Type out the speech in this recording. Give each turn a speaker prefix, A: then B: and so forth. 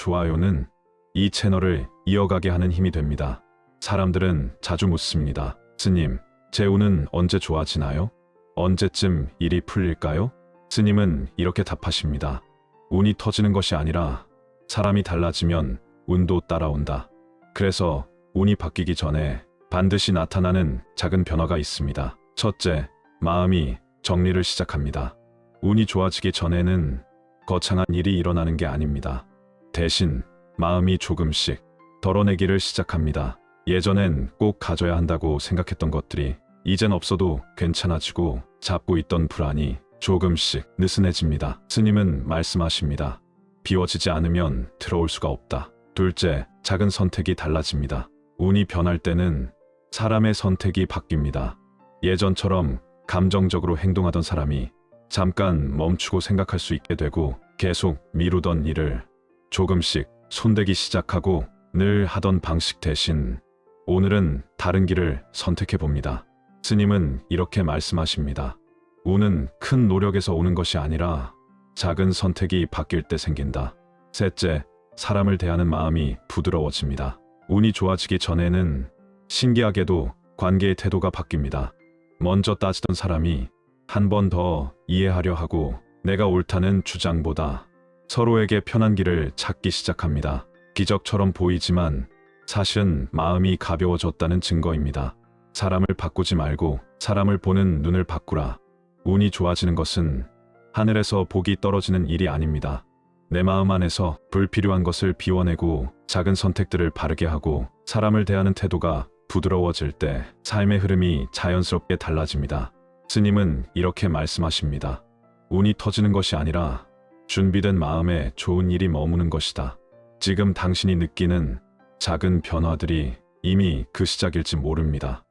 A: 좋아요는 이 채널을 이어가게 하는 힘이 됩니다. 사람들은 자주 묻습니다. 스님, 제 운은 언제 좋아지나요? 언제쯤 일이 풀릴까요? 스님은 이렇게 답하십니다. 운이 터지는 것이 아니라 사람이 달라지면 운도 따라온다. 그래서 운이 바뀌기 전에 반드시 나타나는 작은 변화가 있습니다. 첫째, 마음이 정리를 시작합니다. 운이 좋아지기 전에는 거창한 일이 일어나는 게 아닙니다. 대신 마음이 조금씩 덜어내기를 시작합니다. 예전엔 꼭 가져야 한다고 생각했던 것들이 이젠 없어도 괜찮아지고 잡고 있던 불안이 조금씩 느슨해집니다. 스님은 말씀하십니다. 비워지지 않으면 들어올 수가 없다. 둘째, 작은 선택이 달라집니다. 운이 변할 때는 사람의 선택이 바뀝니다. 예전처럼 감정적으로 행동하던 사람이 잠깐 멈추고 생각할 수 있게 되고 계속 미루던 일을 조금씩 손대기 시작하고 늘 하던 방식 대신 오늘은 다른 길을 선택해 봅니다. 스님은 이렇게 말씀하십니다. 운은 큰 노력에서 오는 것이 아니라 작은 선택이 바뀔 때 생긴다. 셋째, 사람을 대하는 마음이 부드러워집니다. 운이 좋아지기 전에는 신기하게도 관계의 태도가 바뀝니다. 먼저 따지던 사람이 한 번 더 이해하려 하고 내가 옳다는 주장보다 서로에게 편한 길을 찾기 시작합니다. 기적처럼 보이지만 사실은 마음이 가벼워졌다는 증거입니다. 사람을 바꾸지 말고 사람을 보는 눈을 바꾸라. 운이 좋아지는 것은 하늘에서 복이 떨어지는 일이 아닙니다. 내 마음 안에서 불필요한 것을 비워내고 작은 선택들을 바르게 하고 사람을 대하는 태도가 부드러워질 때 삶의 흐름이 자연스럽게 달라집니다. 스님은 이렇게 말씀하십니다. 운이 터지는 것이 아니라 준비된 마음에 좋은 일이 머무는 것이다. 지금 당신이 느끼는 작은 변화들이 이미 그 시작일지 모릅니다.